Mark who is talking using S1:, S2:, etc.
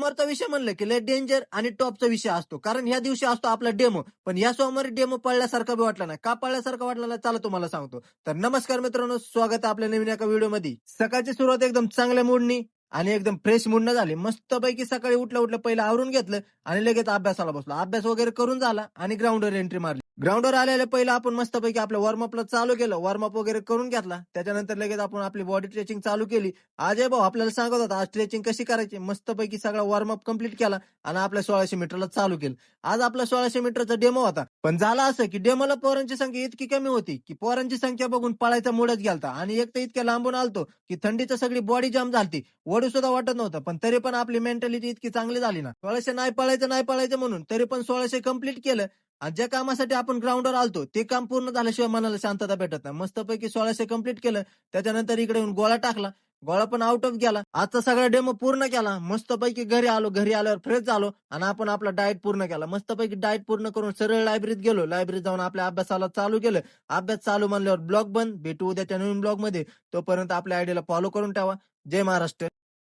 S1: सोमवारचा विषय म्हणलं की लय डेंजर आणि टॉपचा विषय असतो. कारण ह्या दिवशी असतो आपला डेमो पण या सोमवारी डेमो पडल्यासारखा बी वाटला नाही. का पडल्यासारखा वाटला नाही? चला तुम्हाला सांगतो. तर नमस्कार मित्रांनो स्वागत आहे आपल्या नवीन एका व्हिडिओमध्ये. सकाळची सुरुवात एकदम चांगल्या मूडनी आणि एकदम फ्रेश मूडनं झाली. मस्तपैकी सकाळी उठल्या उठल्या पहिलं आवरून घेतलं आणि लगेच अभ्यासाला बसलो. अभ्यास वगैरे करून झाला आणि ग्राउंडवर एंट्री मारली. ग्राउंडवर आलेल्या पहिलं आपण मस्तपैकी आपल्या वॉर्मअपला चालू केलं. वॉर्मअप वगैरे करून घेतला. त्याच्यानंतर लगेच आपण आपली बॉडी स्ट्रेचिंग चालू केली. अजय भाऊ आपल्याला सांगत होता आज स्ट्रेचिंग कशी करायची? मस्तपैकी सगळा वॉर्मअप कंप्लीट केला आणि आपल्या सोळाशे मीटरला चालू केलं. आज आपला सोळाशे मीटरचा डेमो होता. पण झालं असं की डेमोला पोरांची संख्या इतकी कमी होती की पोरांची संख्या बघून पळायचा मुडच गेलता. आणि एक तर इतक्या लांबून आलतो की थंडीचं सगळी बॉडी जाम झालती. वडू सुद्धा वाटत नव्हतं. पण तरी पण आपली मेंटॅलिटी इतकी चांगली झाली ना. सोळाशे नाही पळायचं नाही पळायचं म्हणून तरी पण सोळाशे कंप्लीट केलं. आणि ज्या कामासाठी आपण ग्राउंडवर आलतो ते काम पूर्ण झाल्याशिवाय मनाला शांतता भेटत नाही. मस्तपैकी सोळाशे कंप्लीट केलं त्याच्यानंतर इकडे येऊन गोळा टाकला. गोळा पण आउट ऑफ गेला. आजचा सगळा डेमो पूर्ण केला. मस्तपैकी घरी आलो घरी आल्यावर फ्रेश झालो आणि आपण आपला डाएट पूर्ण केला. मस्तपैकी डाएट पूर्ण करून सरळ लायब्ररीत गेलो. लायब्ररीत जाऊन आपल्या अभ्यासाला चालू केलं. अभ्यास चालू म्हणल्यावर ब्लॉग बंद. भेटू उद्याच्या नवीन ब्लॉगमध्ये. तोपर्यंत आपल्या आयडियाला फॉलो करून ठेवा. जय महाराष्ट्र.